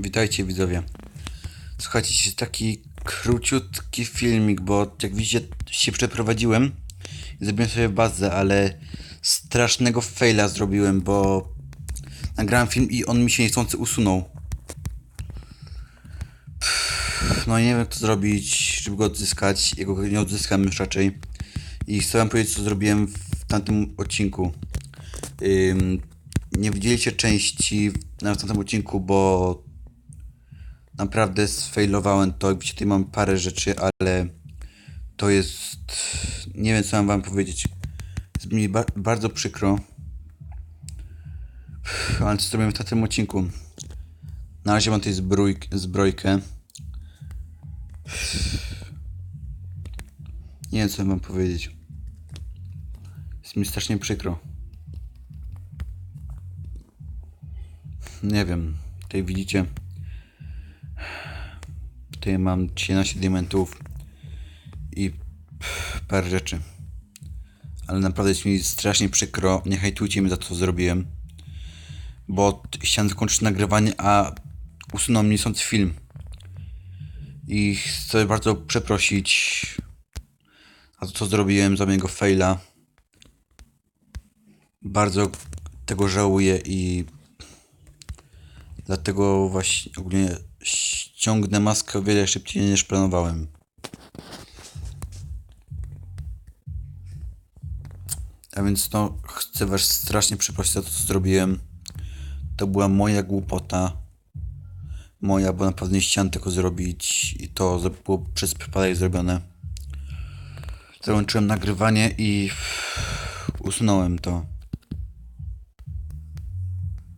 Witajcie widzowie. Słuchajcie, jest taki króciutki filmik, bo jak widzicie się przeprowadziłem i zrobiłem sobie bazę, ale strasznego faila zrobiłem, bo nagrałem film i on mi się niechcący usunął. Pff, No nie wiem co zrobić, żeby go odzyskać. Jego nie odzyskam już raczej. I chcę wam powiedzieć co zrobiłem w tamtym odcinku. Ym, nie widzieliście części na tamtym odcinku, bo naprawdę sfailowałem to. Widzicie, tutaj mam parę rzeczy, ale to jest... Nie wiem, co mam wam powiedzieć. Jest mi ba bardzo przykro. Ale co zrobiłem w tamtym odcinku? Na razie mam tutaj zbrój zbrojkę. Nie wiem, co mam powiedzieć. Jest mi strasznie przykro. Nie wiem. Tutaj widzicie. Tutaj mam 13 diamentów i parę rzeczy. Ale naprawdę jest mi strasznie przykro. Nie hejtujcie mnie za to, co zrobiłem. Bo chciałem zakończyć nagrywanie, a usunął mnie sąd film. I chcę bardzo przeprosić za to, co zrobiłem, za mojego faila. Bardzo tego żałuję i Dlatego właśnie ogólnie ściągnę maskę o wiele szybciej niż planowałem. A więc no, chcę was strasznie przeprosić za to, co zrobiłem. To była moja głupota. Moja, bo naprawdę nie chciałem tego zrobić i to było przez przypadek zrobione. Załączyłem nagrywanie i usunąłem to.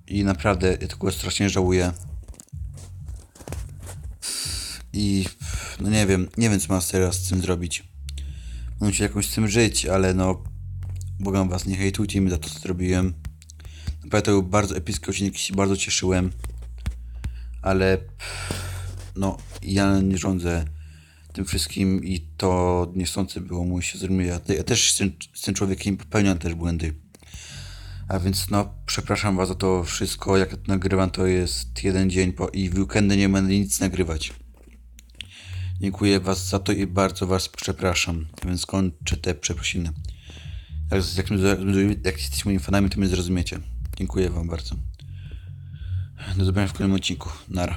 I naprawdę ja tego strasznie żałuję. I no nie wiem, nie wiem co mam teraz z tym zrobić. Mam się jakoś z tym żyć, ale no błagam was, nie hejtujcie mi za to co zrobiłem. Naprawdę to był bardzo epicki odcinek, się bardzo cieszyłem. Ale no ja nie rządzę tym wszystkim i to niechcący było mu się zrobić. Ja, ja też z tym, z tym człowiekiem popełniam też błędy. A więc no, przepraszam was za to wszystko. Jak nagrywam, to jest jeden dzień po i w weekendy nie będę nic nagrywać. Dziękuję was za to i bardzo was przepraszam. Więc kończę te przeprosiny. Jak, jak, jak jesteście moimi fanami, to mnie zrozumiecie. Dziękuję wam bardzo. Do zobaczenia w kolejnym odcinku. Nara.